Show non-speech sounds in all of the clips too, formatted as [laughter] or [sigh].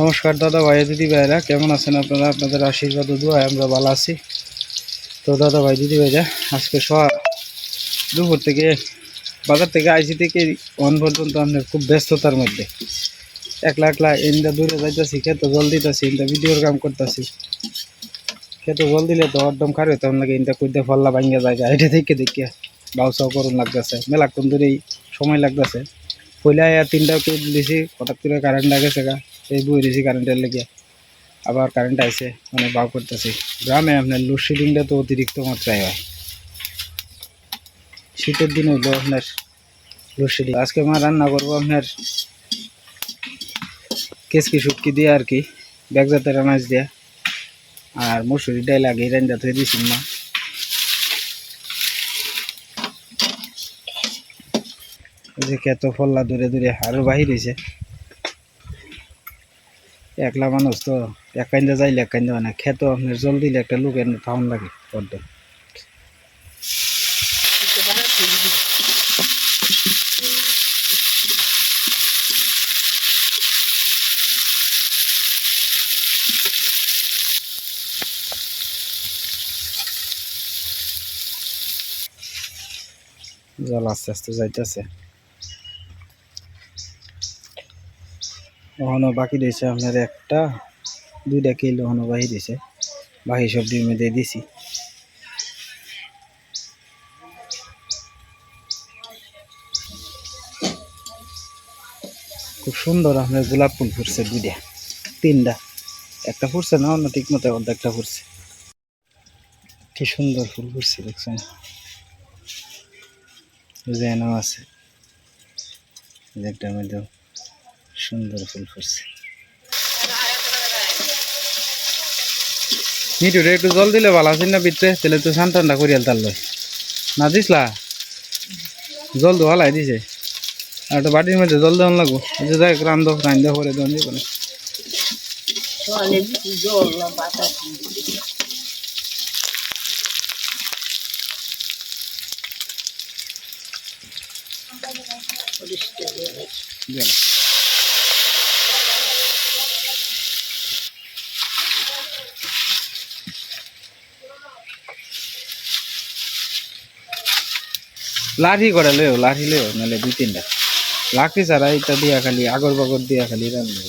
নমস্কার দাদা ভাই, দিদি ভাইরা, কেমন আছেন আপনারা? আপনাদের আশীর্বাদ ও দোয়ায় আমরা ভালো আছি। তো দাদা ভাই, দিদি ভাইরা, আজকে সকাল দুপুর থেকে, বাজার থেকে আইসি থেকে অন পর্যন্ত আমরা খুব ব্যস্ততার মধ্যে। একলা একলা ইন্দা দূরে যাইতেছি, খেতে জল দিতেছি ইন্দা ভিডিওর কাম করতেছি। খেতে জল দিলে তো একদম খারে তখন লাগে ইন্দা কুইতে ফল্লা ভাঙ্গা যায় এটা দেখে দেখে বাউসাও করুন লাগতেছে। মেলাক্ষণ ধরেই সময় লাগতেছে। আর তিনটা কুইট দিছি, হঠাৎ করে কারেন্ট গেছে গা। এই বই দিছি কারেন্টের লেগে। আবার কারেন্ট আইসে মানে বাউ করতেছি। গ্রামে আপনার লোডশেডিংটা তো অতিরিক্ত মাত্রায় হয়। শীতের দিন হইল আপনার লোডশেডিং আজকে মা রান্না করব আপনার কেসকি শুটকি দিয়ে আর কি, ব্যাগ ব্যাগজাতের আনাজ দিয়ে। আর মুসুরি ডাইল আগে রান্না ধুয়ে দিয়েছি মা। যে কত ফল্লা দূরে দূরে আরও বাহির হয়েছে একলা মানুষ তো এক কান্দা যাইলে এক কান্দা না। খেত আপনার জল দিলে একটা লোক এনে থাউন লাগে বড্ড। জল আস্তে আস্তে যাইতেছে। ওখানে বাকি রয়েছে আপনার একটা, দুইটা কিলো ওখানে বাহি দিয়েছে। বাকি সব ডিমে দিয়ে দিছি। খুব সুন্দর আপনার গোলাপ ফুল ফুটছে দুইটা, তিনটা। একটা ফুটছে না, অন্য ঠিক মতো অর্ধেকটা ফুটছে। কি সুন্দর ফুল ফুটছে, দেখছেন? যেন আছে। একটার মধ্যে সুন্দর ফুল ফুটছে। মিটুরে একটু জল দিলে ভালো আছে না বিটরে তাহলে তো ঠান্ডা ঠান্ডা করিয়াল তার লয় না দিসলা? জল তো ভালাই দিছে। আর একটা বাটির মধ্যে জল দেওয়ান লাগবো। যে যাই রান্ধ রান্ধ করে দেওয়ান দিব না দিছি জল না বাতাস পরিষ্কার হয়ে গেছে। গেল লাঠি করে লেও, লাঠি লেও, নাহলে দুই তিনটা। লাঠি ছাড়া এটা দিয়া খালি, আগর বাগর দিয়া খালি রান্না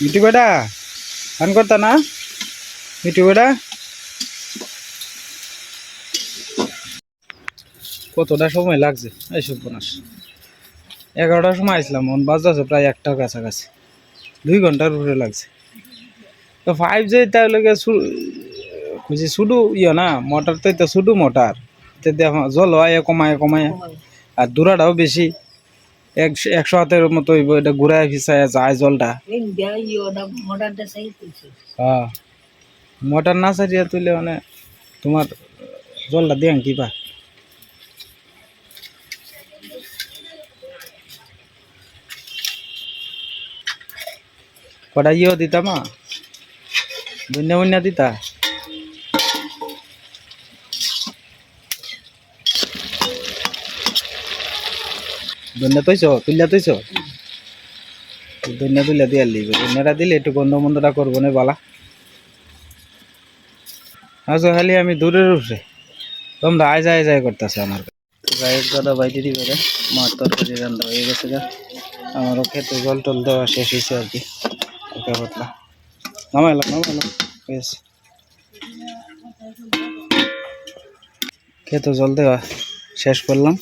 মিটু বেটা ফান করতা না? মিটু বেটা কতটা সময় লাগছে? এই সর্বনাশ। এগারোটার সময় আসলাম মন বাজতেছে প্রায় একটার কাছাকাছি। দুই ঘণ্টার উপরে লাগছে। তো ফাইভ জি তাহলে খুঁজি শুধু ইয়ে না মোটর তো এটা শুধু মোটর জল হয় কমায় কমায় আর দূরাটাও বেশি। একশো একশো হাতের মতো এটা ঘুরায় ফিসায় যায় জলটা। তুলছে হ্যাঁ। মোটর না সারিয়া তুলে মানে তোমার জলটা দিয়ে কি পা কটা ইয়েও দিতা মা? বন্যা বন্যা দিতা? বন্যা তৈছ? তুলিয়া তৈছ? বন্যা তুলিয়া দিয়ে দিলে একটু গন্ধ মন্দটা করব না বালা। আচ্ছা খালি আমি দূরের উঠে তোমরা আয় যায় যায় করতেছে আমার হোক দাদা ভাই দিদি বেড়ে মাছ তরকারি রান্না হয়ে গেছে গা। আমারও খেতে জল টল দেওয়া শেষ হয়েছে আর কি। হালকা পাতলা। নামাইলাম নামাইলাম। বেশ। খেতে জল দেওয়া শেষ করলাম।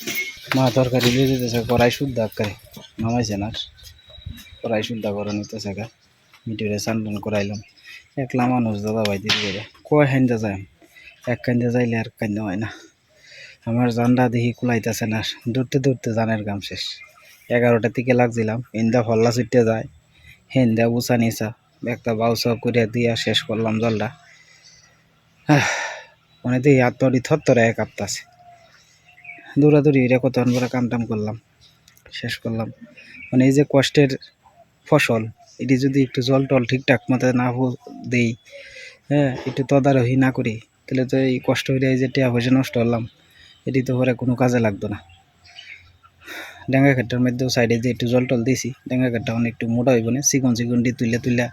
মা তরকারি দিয়ে দিতেছে, কড়াই শুদ্ধ আকারে। নামাইছে না। কড়াই শুদ্ধ করে নিতেছে গা। মিটিরে চান করাইলাম। একলা মানুষ দাদা ভাই দিদি বেড়ে কয় খাইন্দা যায়? এক কান্দা যাইলে আর কান্দা হয় না। আমার জানটা দেখি কুলাইতেছে না। দৌড়তে দৌড়তে জানের গাম শেষ। এগারোটা থেকে লাগছিলাম। হিন্দা ফল্লা ছুটতে যায়। হেন্দা বুসা নিচা একটা বাউসা করে দিয়া শেষ করলাম জলটা মানে দেখি হাত পাড়ি থর এক কাঁপতাছে। দৌড়াদৌড়ি এটা কত আমরা কাম টাম করলাম। শেষ করলাম। মানে এই যে কষ্টের ফসল এটি যদি একটু জল টল ঠিকঠাক মতো না দেই হ্যাঁ একটু তদারহি না করি তাহলে তো এই কষ্ট হয়ে এই যে টিয়া পয়সা নষ্ট হলাম এটি তো পরে কোনো কাজে লাগতো না। ডেঙ্গা ঘাটটার মধ্যেও সাইডে যে একটু জল টল দিয়েছি ডেঙ্গা ঘাটটা অনেক একটু মোটা হইব না চিকন চিকন দিয়ে তুলে তুলে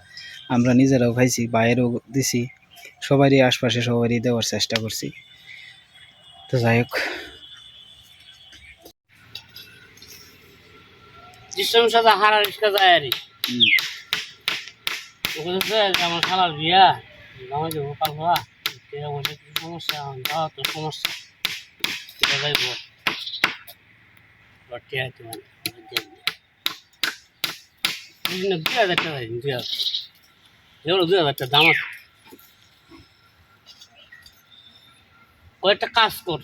আমরা নিজেরাও খাইছি বাইরেও দিছি সবারই আশপাশে সবারই দেওয়ার চেষ্টা করছি। তো যাই হোক। হারা রিক্সা যায় আরে ওখানে যে আমার খালার বিয়া সমস্যা? সমস্যা। হাজার টাকা হাজার। হাজার টাকা, দাম কাজ একটা কাজ কর।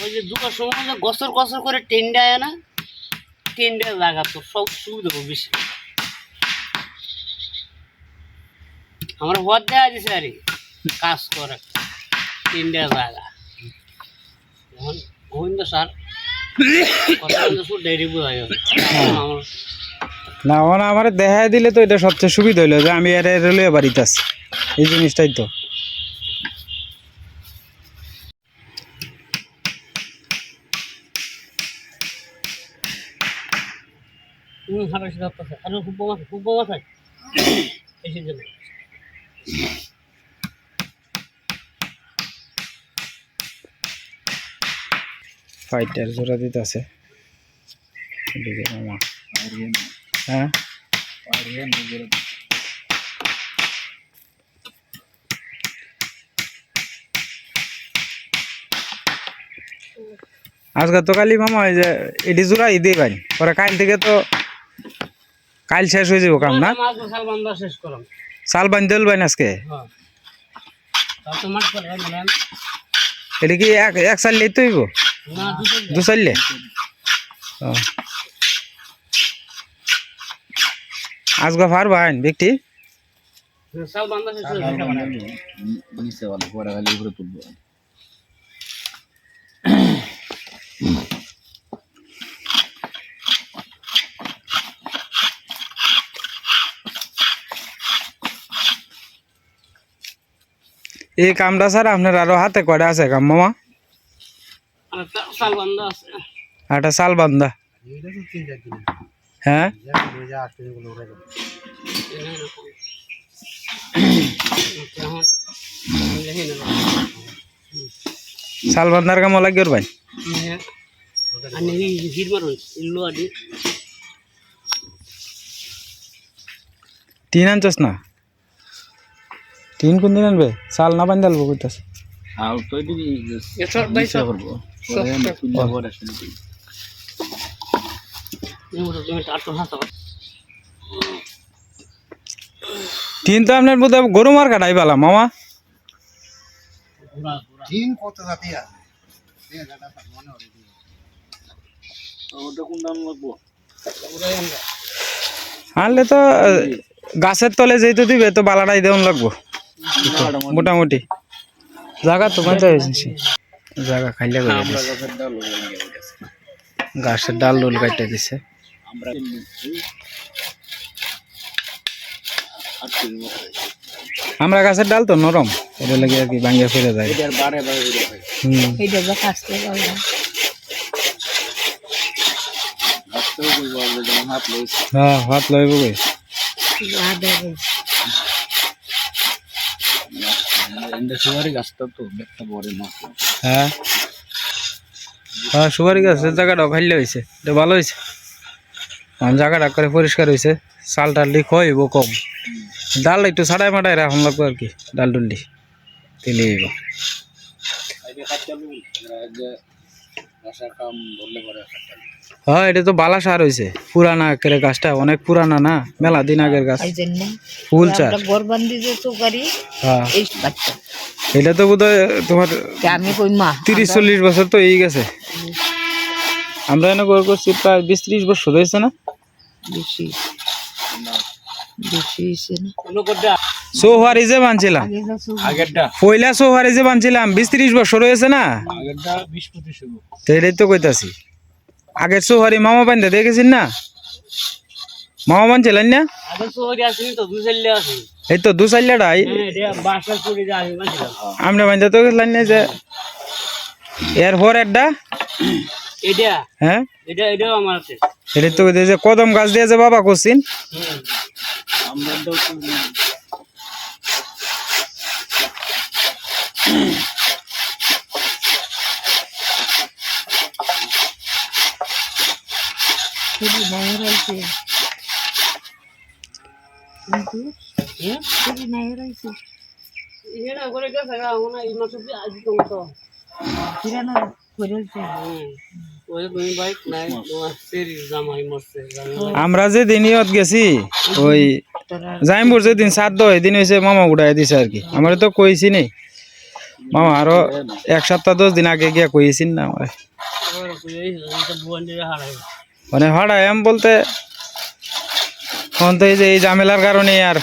ওই যে সময় যে গসর করে টেন্ডে আয় না টেন্ডে লাগা তো সব সুবিধা হবে বেশি আমার হওয়ার দেওয়া দিছে আরে কাজ করে টেন্ডে লাগা এখন গোবিন্দ স্যার না মানে আমার দেখাই দিলে তো এটা সবচেয়ে সুবিধা হইল যে আমি এর রেলে বাড়িতে আছি। এই জিনিসটাই তো। সেটা তো আরে খুব বোমা খুব বোমা থাকে যাবে। ফাইটার জোড়া দিতে আছে হ্যাঁ? আজকে তো কালি মামা এই যে এটি জোড়াই দিয়ে পাই পরে কাল থেকে তো কাল শেষ হয়ে যাব কাম না? মাছ মশাল বান্ধা শেষ করলাম চাল বান্ধি দিল আজকে হ্যাঁ তার তো মাছ করে বলেন এটা কি এক এক চাল লিতে হইব না দুটো দু চাললে ও আজকে পারবা আইন ব্যক্তি? সাল বান্ধা শেষ করে নিচে ভালো পরে খালি উপরে তুলবো এই কামটা স্যার আপনার আরও হাতে কয়টা আছে কাম মামা? একটা সাল বান্ধা হ্যাঁ? সাল বান্ধার কাম লাগে ভাই? তিন আনছস না? তিন কোন দিন আনবে? চাল না বান্ধা আলবো কইতাস আর তো আপনার বোধ গরু মার কাটাই পালাম মামা। কোন লাগবো? আনলে তো গাছের তলে যেহেতু দিবে তো বালাটাই দেওয়ান লাগবো। মোটামুটি। জায়গা তো মজা হয়েছে? জায়গা খাইলে। গাছের ডাল ডাল কাটতে দিছে। আমরা গাছের ডাল তো নরম। এটা লাগে আর কি ভাঙ্গিয়া ফিরে যায়। হয় হুম। এইটা যা কাটতে পারলাম হাতটাও করব আমরা যেমন হাত লইছে হ্যাঁ হাত লইব কই এন্ডা সুপারি গাছটা তো একটা বড় মাছ। হ্যাঁ? হ্যাঁ সুপারি গাছের জায়গাটাও খাইলে হয়েছে এটা ভালো হয়েছে জায়গাটা করে পরিষ্কার হয়েছে চাল টাল দি খইব কম। ডাল একটু ছাড়াই মাটাই রাখুন লাগবো আর কি ডাল ডুল হইব বাসার কাম বললে পরে হ্যাঁ এটা তো বালা সার হয়েছে পুরানা করে গাছটা অনেক পুরানা না? মেলা দিন আগের গাছ। ফুল চার আমরা গরবান্দি যে চৌকারি হ্যাঁ। এটা তো বোধ তোমার তা আমি কই মা তিরিশ চল্লিশ বছর তো এই গেছে। আমরা এনে গড় করছি প্রায় বিশ ত্রিশ বছর হয়েছে না? বেশি। বেশি হয়েছে না। অন্য করতে সোহারি যে বানছিলাম পয়লা সোহারি যে বানছিলাম বিশ ত্রিশ বছর হয়েছে না? এটাই তো কইতাছি। আগের সোহারি মামা বান্ধে দেখেছেন না? মামা বানছিলেন না? এই তো দু চাইলাটা হ্যাঁ আমরা বান্ধে তো গেছিলেন না যে এরপর একটা? হ্যাঁ? এটা আমার তো যে কদম গাছ দিয়ে যে বাবা করছেন হুম আমরাও চুরি কিন্তু হুম চুরি নাই রয়েছে করে গেছে গা এই মাসে আজ তোমার তো কিরানো করেছে ওই তুমি বাইক নাই তোমার সেরি জামাই মরছে আমরা যে দিন ইয়ত গেছি ওই জাইমপুর যেদিন শ্রাদ্ধ এদিন হয়েছে মামা উঠাই দিছে আর কি। আমার তো কইছি নি। মামা আরও এক সপ্তাহ দশ দিন আগে গিয়া কইছিন না আমার মানে এম বলতে এখন তো এই যে এই ঝামেলার কারণে আর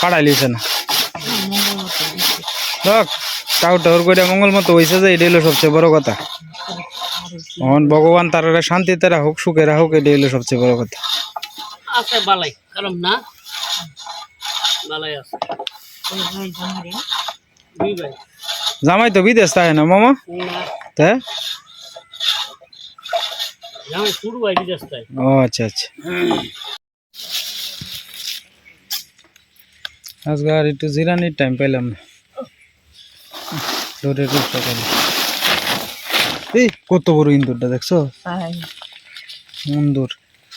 পাড়াই লিছে না। দেখ টাউ টাউর করে মঙ্গল মতো হয়েছে যে এটাই হলো সবচেয়ে বড় কথা। এখন ভগবান তার শান্তিতে রাখুক সুখে রাখুক এটাই হলো সবচেয়ে বড় কথা। আছে বালাই কারণ না? বালাই আছে। জামাই তো বিদেশ তাই না মামা? না তা জামাই শুরু ভাই বিদেশটাই ও আচ্ছা আচ্ছা। আজকে আর একটু জিরানির টাইম পেলাম না। দৌড়ের চেষ্টা করি এই কত বড় ইন্দুরটা দেখছ? ইন্দুর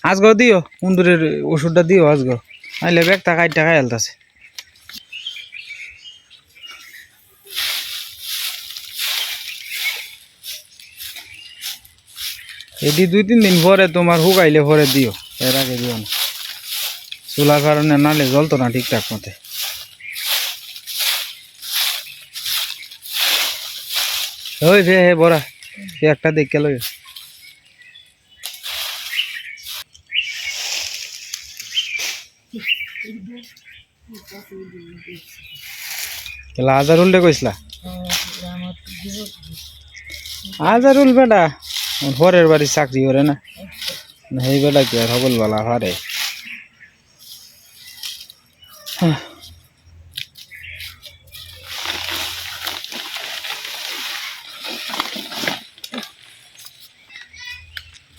আজকেও দিও ইন্দুরের ওষুধটা দিও আজকেও আইলে ব্যাগটা কাইট টাকা হেলতাছে এটি দুই তিন দিন পরে তোমার শুকাইলে পরে দিও। এর আগে দিও না। চুলার কারণে নালে জ্বলতো না ঠিকঠাক মতে। ওই হে হে বড়া সে একটা দেখে লই হাজার উল্টে কইসলা হাজার উল বেটা। পরের বাড়ি চাকরি করে না। এই কি আর হবল বলা হারে?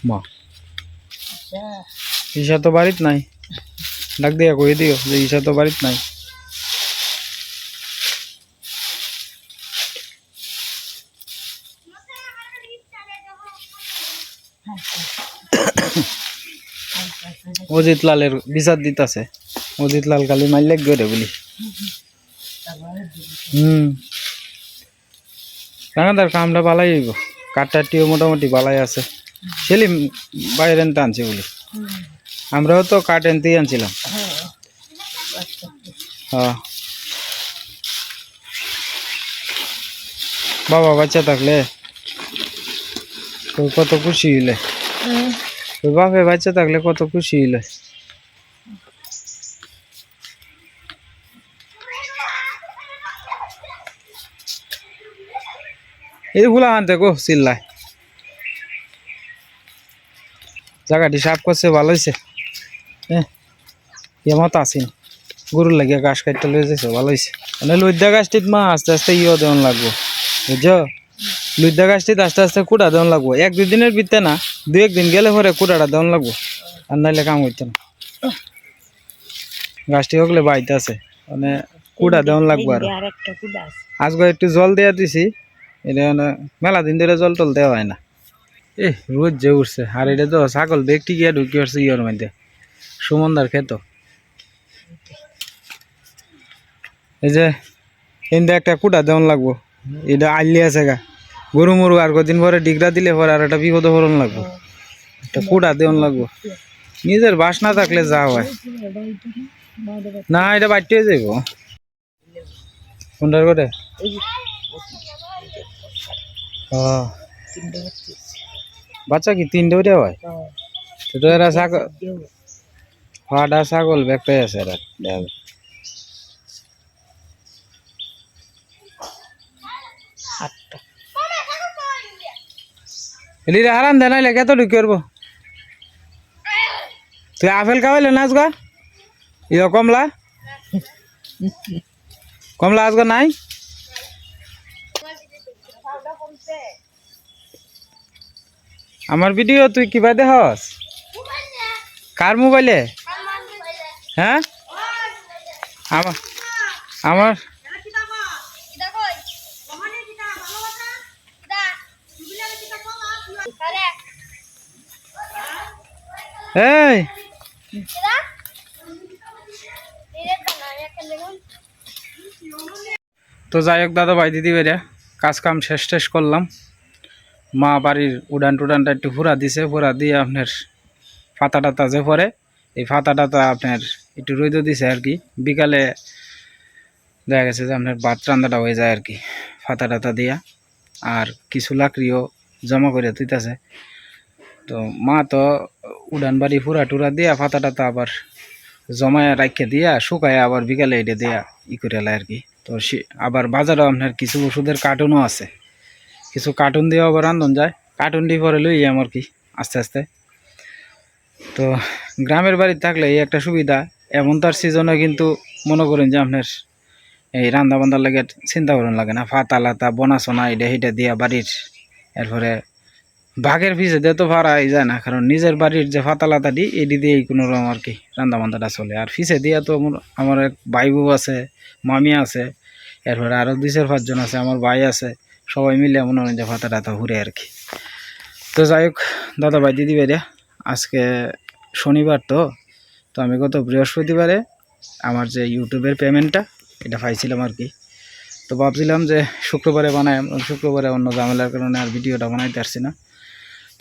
মা। ঈশা তো বাড়িত নাই। ডাক দিয়া কই দিও যে ঈশা তো বাড়িত নাই। অজিত লালের বিচার দিতাছে। অজিত লাল কালি মাইলেক গড়ে বলি। হুম। রাঙাদার কামটা বালাই হইব। কাঠটাটিও মোটামুটি বালাই আছে। সেলিম বাইরে আনছে বলি। আমরাও তো কাঠ এনতেই আনছিলাম। হ্যাঁ। বাবা বাচ্চা থাকলে কত খুশি হইলে। বাপে বাচ্চা থাকলে কত খুশি হইল। এই গুলা আনতে গো চিল্লায়। জায়গাটি সাফ করছে, ভালো হয়েছে হ্যাঁ এমত আসিন গরুর লাগিয়ে ঘাস কাটতে লয়ে যাইছে, ভালো হয়েছে মানে লুদ্দা গাছটিত মা আস্তে আস্তে ইয়ে দেওয়ান লাগবো, বুঝছ? লুদ্দা গাছটিত আস্তে আস্তে কুড়া দেওয়ান লাগবো। এক দুদিনের ভিতরে না দু একদিন গেলে পরে কুড়াটা দেওয়ান লাগবো আর নাইলে কাম হইতো না। গাছটি হকলে বাইতে আছে মানে কুড়া দেওয়ান লাগবো আর। আজকে একটু জল দেওয়া দিছি এটা মানে মেলা দিন ধরে জল টল দেওয়া হয় না। এ রোজ যে উঠছে আর এটা তো ছাগল ব্যক্তি গিয়ে ঢুকি আসছে ইয়ের মধ্যে সুমনদার খেত এই যে এনতে একটা কুটা দেওয়ান লাগবো এটা আইলি আছে গা। গরু মরু আর কদিন পরে ডিগরা দিলে পরে আর একটা বিপদ হরণ লাগবো। একটা কুটা দেওয়ান লাগবো। নিজের বাস না থাকলে যা হয়। না, এটা বাড়তে যাইব। কোনটার তিনটে বাচ্চা কি তিনটে উঠে হয়? তো এরা ছাগল হাটা ছাগল ব্যাগটাই আছে এরা দেখা। এলি হারান দে, নাইলে কত ঢুকি করব তুই আপেল খাওয়াইলে না আজগা? ইয় কমলা? কমলা আজগা নাই? আমার ভিডিও তুই কিবা দেহস কার মোবাইলে? হ্যাঁ? আমার আমার এই। তো যাই হোক দাদা ভাই, দিদি বেরিয়া কাজ কাম শেষ টেস করলাম। মা বাড়ির উড়ান টুডানটা একটু ফুরা দিছে ফুরা দিয়ে আপনার ফাতা টাতা যে পরে এই ফাতা টাতা আপনার একটু রইদ দিছে আর কি। বিকালে দেখা গেছে যে আপনার ভাত রান্নাটা হয়ে যায় আর কি ফাতা টাতা দিয়া। আর কিছু লাকড়িও জমা করে তুইতাছে তো মা তো উড়ান বাড়ি ফুরা টুরা দিয়া ফাতা টাতা আবার জমায় রাখে দিয়া, শুকায় আবার বিকালে এটা দিয়া ই করে আর কি। তো সে আবার বাজারেও আপনার কিছু ওষুধের কার্টুনও আছে। কিছু কার্টুন দিয়েও আবার রান্ধন যায়। কার্টুন দিয়ে পরে লই আর কি, আস্তে আস্তে। তো গ্রামের বাড়ি থাকলে এই একটা সুবিধা, এমন তার সিজনে কিন্তু মনে করেন যে আপনার এই রান্না বান্ধার লাগে চিন্তা করেন লাগে না। ফাতা, লাতা বনা সোনা এটা সেইটা দিয়া বাড়ির, এরপরে বাঘের পিছে দিয়ে তো ভাড়াই যায় না, কারণ নিজের বাড়ির যে ফাতা লাতা দি এটি দিয়েই কোনো রকম আর কি রান্না বান্ধাটা চলে। আর পিছে দিয়া তো আমার- এক ভাই বউ আছে, মামি আছে, এরপরে আরও দুই চার পাঁচজন আছে, আমার ভাই আছে, সবাই মিলে মনে হয় যে ফাতা টাতা ঘুরে আর কি। তো যাই হোক দাদা ভাই দিদি ভাইরা, আজকে শনিবার তো তো আমি গত বৃহস্পতিবারে আমার যে ইউটিউবের পেমেন্টটা, এটা পাইছিলাম আর কি। তো ভাবছিলাম যে শুক্রবারে বানাই, শুক্রবারে অন্য ঝামেলার কারণে আর ভিডিওটা বানাইতে পারছি না।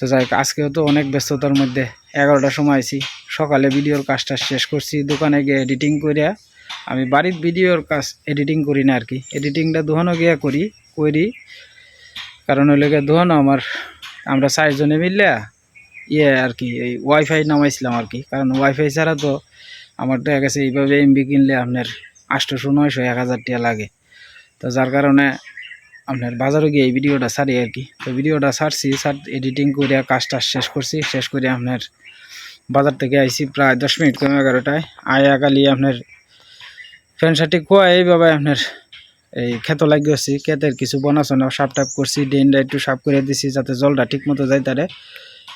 তো যাই আজকেও তো অনেক ব্যস্ততার মধ্যে এগারোটার সময় আইছি। সকালে ভিডিওর কাজটা শেষ করছি, দোকানে গিয়ে এডিটিং করিয়া আমি বাড়ির ভিডিওর কাজ এডিটিং করি না আর কি এডিটিংটা দোহানো গিয়া করি করি কারণ ওই লেগে দোহানো আমার, আমরা চারজনে মিললে ইয়ে আর কি এই ওয়াইফাই নামাইছিলাম আর কি কারণ ওয়াইফাই ছাড়া তো আমার দেখা গেছে এইভাবে এমবি কিনলে আপনার আটশোশো নয়শো, এক হাজার টাকা লাগে। তো যার কারণে আপনার বাজারে গিয়ে এই ভিডিওটা ছাড়ি আর কি। তো ভিডিওটা ছাড়ছি সার এডিটিং করে কাজটা শেষ করছি। শেষ করে আপনার বাজার থেকে আইছি প্রায় দশ মিনিট কমে এগারোটায়। আয়া কালি আপনার ফ্যান শার্টি খোয়া, এইভাবে আপনার এই ক্ষেত লাগিয়েছি ক্ষেতের কিছু বনাচনা সাপ টাপ করছি, ড্রেনটা একটু সাফ করে দিছি যাতে জলটা ঠিক মতো যায় তারে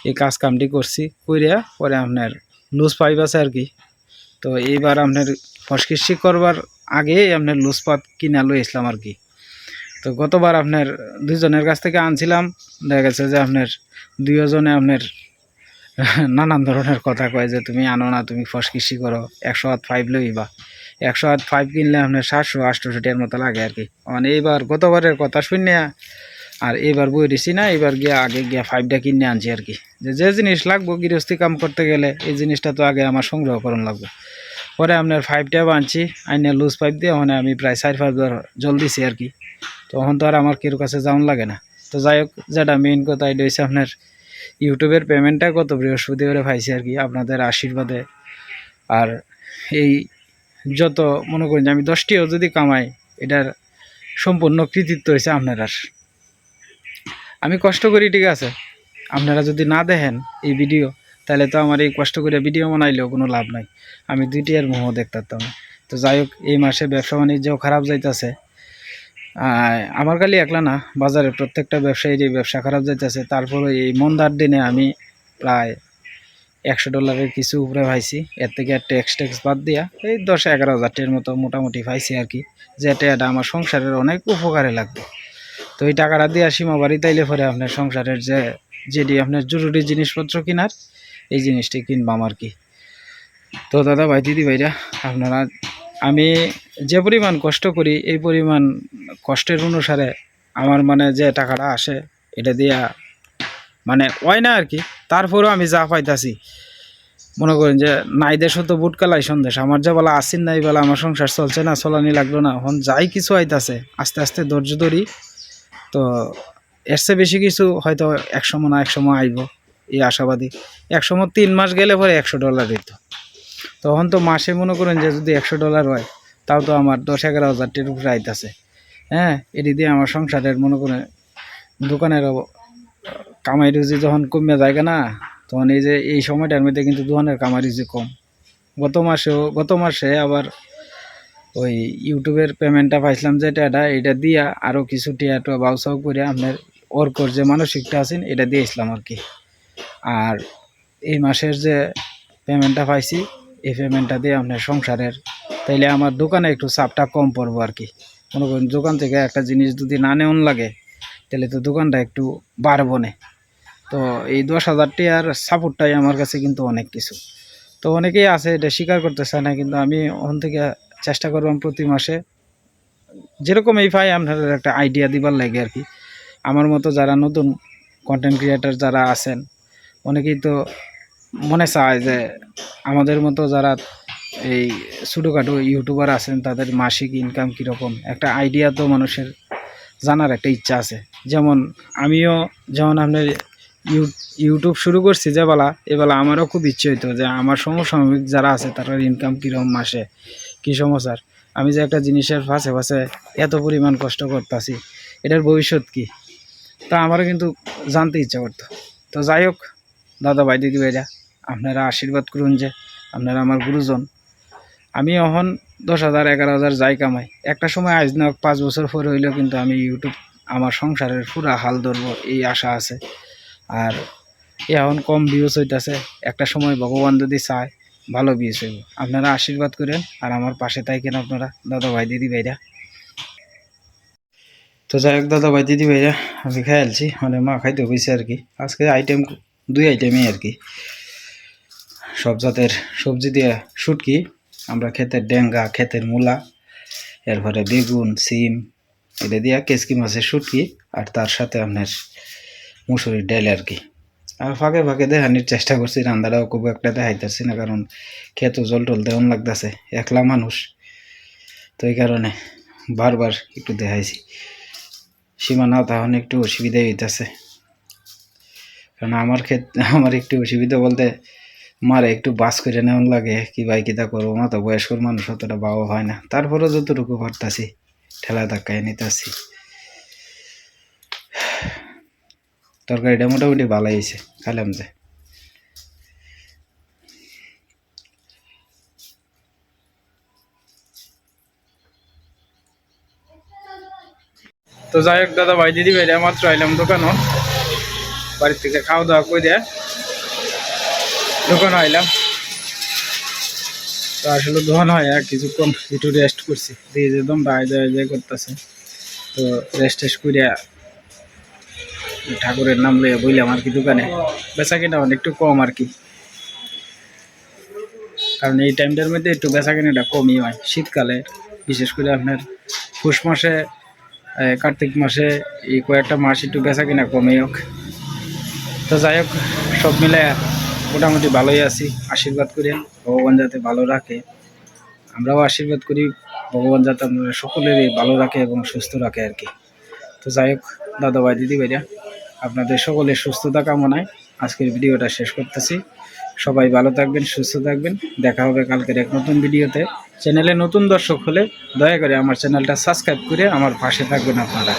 এই কাজ কামটি করছি, কইরা পরে আপনার লুজ পাইপ আছে আর কি। তো এইবার আপনার ফসকিসি করবার আগে আপনার লুজ পাত কিনা লই আসলাম আর কি। তো গতবার আপনার দুইজনের কাছ থেকে আনছিলাম, দেখা গেছে যে আপনার দুইজনে আপনার [laughs] নানান ধরনের কথা কয় যে তুমি আনো না, তুমি ফসকিসি করো, একশো হাত ফাইভ লইবা। একশো হাত ফাইভ কিনলে আপনার সাতশো, আটশোশো টাকার মতো লাগে আর কি। মানে এইবার গতবারের কথা শুনে আর এবার বই দিছি না এবার গিয়া আগে গিয়ে ফাইভটা কিনে আনছি আর কি। যে যে জিনিস লাগবো, গৃহস্থী কাম করতে গেলে এই জিনিসটা তো আগে আমার সংগ্রহ করুন লাগবে। পরে আপনার ফাইভটা আনছি আইনে লুজ পাইপ দিয়ে ওখানে আমি প্রায় চার পাঁচ বার জল দিছি আর কি। তখন তো আর আমার কেউ কাছে যাওয়ান লাগে না। তো যাই হোক, যেটা মেইন কথা, এটা হচ্ছে আপনার ইউটিউবের পেমেন্টটা গত বৃহস্পতিবারে পাইছি আর কি, আপনাদের আশীর্বাদে। আর এই যত, মনে করেন যে আমি দশটিও যদি কামাই, এটার সম্পূর্ণ কৃতিত্ব হয়েছে আপনার আমি কষ্ট করি, ঠিক আছে? আপনারা যদি না দেখেন এই ভিডিও, তাহলে তো আমার এই কষ্ট করে ভিডিও বানাইলেও কোনো লাভ নাই। আমি দুইটি আর মোহ দেখতাম। তো যাই হোক, এই মাসে ব্যবসা বাণিজ্যও খারাপ যাইতেছে। আমার খালি একলা না বাজারে প্রত্যেকটা ব্যবসায়ীরই ব্যবসা খারাপ যাইতেছে। তারপরে এই মন্দার দিনে আমি প্রায় একশো ডলারের কিছু উপরে পাইছি। এর থেকে আর ট্যাক্স ট্যাক্স বাদ দিয়া এই দশ এগারো হাজার টাকার মতো মোটামুটি পাইছি আর কি। যেটা এটা আমার সংসারের অনেক উপকারে লাগবে। তো এই টাকাটা দিয়ে সীমা বাড়ি তাইলে পরে আপনার সংসারের যে, যেটি আপনার জরুরি জিনিসপত্র কেনার, এই জিনিসটি কিনবাম আর কি। তো দাদা ভাই, দিদি ভাইরা, আপনারা আমি যে পরিমাণ কষ্ট করি, এই পরিমাণ কষ্টের অনুসারে আমার মানে যে টাকাটা আসে, এটা দিয়া মানে হয় না আর কি তারপরেও আমি যা পাইতাছি। মনে করেন যে নাই দেশ তো বুট কালাই সন্দেশ। আমার যা বলা আসিন নাই বলা আমার সংসার চলছে না, চলানি লাগল না। এখন যাই কিছু আইতাছে, আস্তে আস্তে ধৈর্য ধরি, তো এর চেয়ে বেশি কিছু হয়তো একশো না একশো আইব, এই আশাবাদী। একশো তিন মাস গেলে পরে একশো ডলার দিত। তখন তো মাসে মনে করেন যে যদি একশো ডলার হয়, তাও তো আমার দশ এগারো হাজার টের উপরে আইতাছে। হ্যাঁ এটি দিয়ে আমার সংসারের মনে করেন দোকানের কামাই রুজি যখন কমে যায় না, তখন এই যে এই সময়টার মধ্যে কিন্তু দোকানের কামাই রুজি কম। গত মাসেও, গত মাসে আবার ওই ইউটিউবের পেমেন্টটা পাইছিলাম যে এটা এটা দিয়া আরও কিছু টিয়া টুয়া বাউসাউ করে আপনার ওর যে মানসিকটা আছেন, এটা দিয়েছিলাম আর কি। আর এই মাসের যে পেমেন্টটা পাইছি এই পেমেন্টটা দিয়ে আপনার সংসারের, তাইলে আমার দোকানে একটু চাপটা কম পড়ব আর কি। মনে করেন দোকান থেকে একটা জিনিস যদি না নেওয়ান লাগে তাহলে তো দোকানটা একটু বাড়বো না। তো এই দশ হাজারটি আর সাপোর্টটাই আমার কাছে কিন্তু অনেক কিছু। তো অনেকেই আছে, এটা স্বীকার করতে চায় না, কিন্তু আমি ওখান থেকে চেষ্টা করলাম প্রতি মাসে। যেরকম এই পাই, আপনাদের একটা আইডিয়া দিবার লাগে আর কি। আমার মতো যারা নতুন কন্টেন্ট ক্রিয়েটার যারা আছেন, অনেকেই তো মনে চায় যে আমাদের মতো যারা এই ছোটোখাটো ইউটিউবার আছেন, তাদের মাসিক ইনকাম কীরকম? একটা আইডিয়া তো মানুষের জানার একটা ইচ্ছা আছে। যেমন আমিও যেমন আপনার ইউ ইউটিউব শুরু করছি যে বেলা এবেলা আমারও খুব ইচ্ছে হইতো যে আমার সমসাময়িক যারা আছে তাদের ইনকাম কীরকম মাসে, কী সমস্যার আমি যে একটা জিনিসের ফাঁসে ফাঁসে এত পরিমাণ কষ্ট করতেছি, এটার ভবিষ্যৎ কি? তা আমারও কিন্তু জানতে ইচ্ছা করতো। তো যাই হোক দাদা ভাই, দিদি ভাইরা, আপনারা আশীর্বাদ করুন যে আপনারা আমার গুরুজন। আমি এখন দশ হাজার, এগারো হাজার যাই কামাই। একটা সময় আজ না পাঁচ বছর পরে হইলেও কিন্তু আমি ইউটিউব আমার সংসারের পুরা হাল ধরবো, এই আশা আছে। আর এখন কম ভিউজ হইতেছে, একটা সময় ভগবান যদি চায়, ভালো ভিউজ হইব। আপনারা আশীর্বাদ করেন, আর আমার পাশে তাই কেন আপনারা, দাদা ভাই, দিদি ভাইরা। তো যাই হোক, দাদা ভাই, দিদি ভাইরা, আমি খাই আলছি মানে মা খাইতে হয়েছে আর কি। আজকে আইটেম দুই আইটেমই আর কি। সব জাতের সবজি দিয়ে শুটকি, আমরা ক্ষেতের ডেঙ্গা, ক্ষেতের মূলা, এরপরে বেগুন, সিম, এটা দিয়া কেসকি মাছের শুটকি আর তার সাথে আপনার মুসুরির ডাল আর কি। আর ফাঁকে ফাঁকে দেখানির চেষ্টা করছি, রান্নাটাও খুব একটা দেখাইতেছি না, কারণ খেতো জল টল দেওয়ান লাগতেছে, একলা মানুষ। তো এই কারণে বারবার একটু দেখাইছি। সীমানা তখন একটু অসুবিধা হইতেছে। কারণ আমার ক্ষেত্রে [laughs] আমার একটু অসুবিধা বলতে মারে একটু বাস করে নেওয়ান লাগে, কি ভাই কিতা করব? মা তো বয়স্কর মানুষ, অতটা বাবা হয় না। তারপরে যতটুকু পারতাছি, ঠেলা ধাক্কায় নিতেছি। [sighs] তরকারিটা মোটামুটি ভালো খাইলাম যে। তো যাই হোক দাদা ভাই দিদি ভাইরা মাত্র আইলাম দোকানও বাড়ির থেকে খাওয়া দাওয়া করে দোকানে আইলাম তো আসলে দোকান হয় আর কিছুক্ষণ একটু রেস্ট করছি। দিয়ে যে দমটা আয় যায় যায় করতেছে। তো রেস্ট টেস্ট করিয়া ঠাকুরের নাম লইয়া বললাম আর কি দোকানে। বেচা কিনা একটু কম আর কি। কারণ এই টাইমটার মধ্যে একটু বেচা কিনাটা কমই হয় শীতকালে। বিশেষ করে আপনার পৌষ মাসে কার্তিক মাসে এই কয়েকটা মাস একটু বেচা কিনা কমই হোক। তো যাই হোক, সব মিলে মোটামুটি ভালোই আছি। আশীর্বাদ করি, ভগবান যাতে ভালো রাখে। আমরাও আশীর্বাদ করি, ভগবান যাতে আপনারা সকলেরই ভালো রাখে এবং সুস্থ রাখে আর কি। তো যাই হোক, দাদা ভাই, দিদি ভাইরা, আপনাদের সকলের সুস্থতা কামনায় আজকের ভিডিওটা শেষ করতেছি। সবাই ভালো থাকবেন, সুস্থ থাকবেন। দেখা হবে কালকের এক নতুন ভিডিওতে। চ্যানেলে নতুন দর্শক হলে দয়া করে আমার চ্যানেলটা সাবস্ক্রাইব করে আমার পাশে থাকবেন আপনারা।